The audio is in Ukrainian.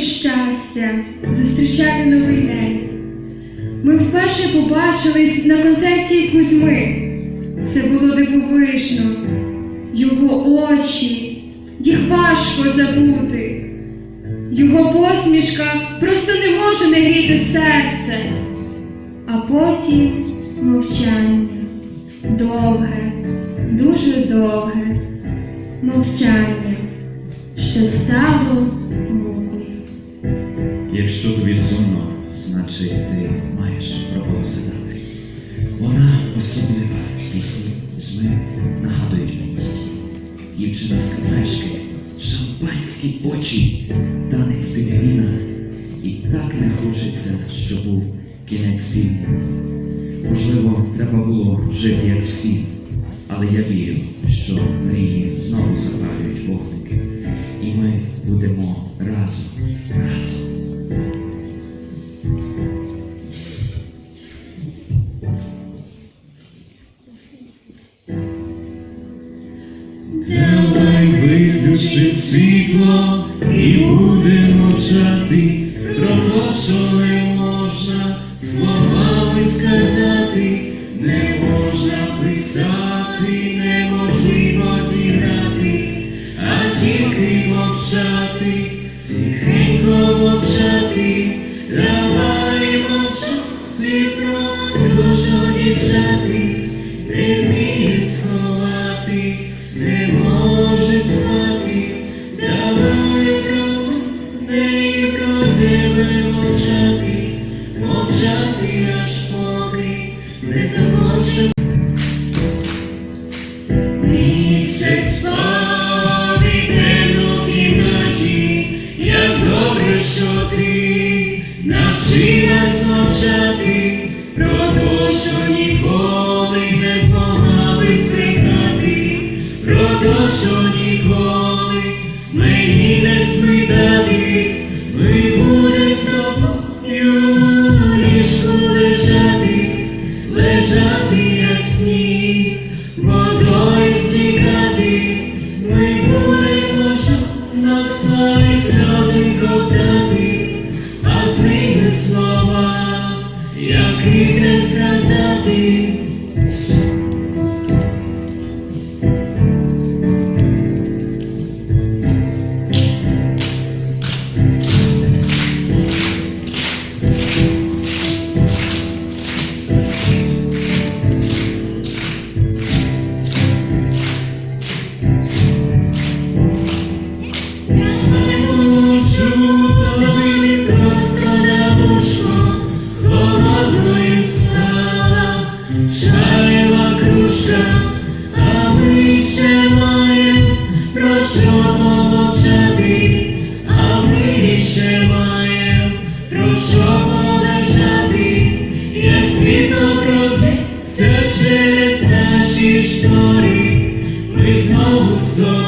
щастя зустрічати новий день. Ми вперше побачились на концерті Кузьми. Це було дивовижно. Його очі, їх важко забути. Його посмішка просто не може не гріти серце. А потім мовчання. Довге, дуже довге мовчання, що стало мукою. Якщо тобі сумно, значить ти маєш право згадати. Вона особлива, пісні з ми нагадують мені. Дівчина з кафешки, шампанські очі, танець пінгвіна. І так не хочеться, щоб був кінець фільму. Можливо, треба було жити як всі, але я вірю, що мрії знову запалюють вогники, і ми будемо разом, разом. Давай виключи світло і будемо мовчати ніколи. Мені не смитатись, ми будем з тобою ліжку лежати, лежати, як сніг, водою стікати, ми будемо на славі сльози ковтати, а з ними слова, яких не сказати. Ми знову з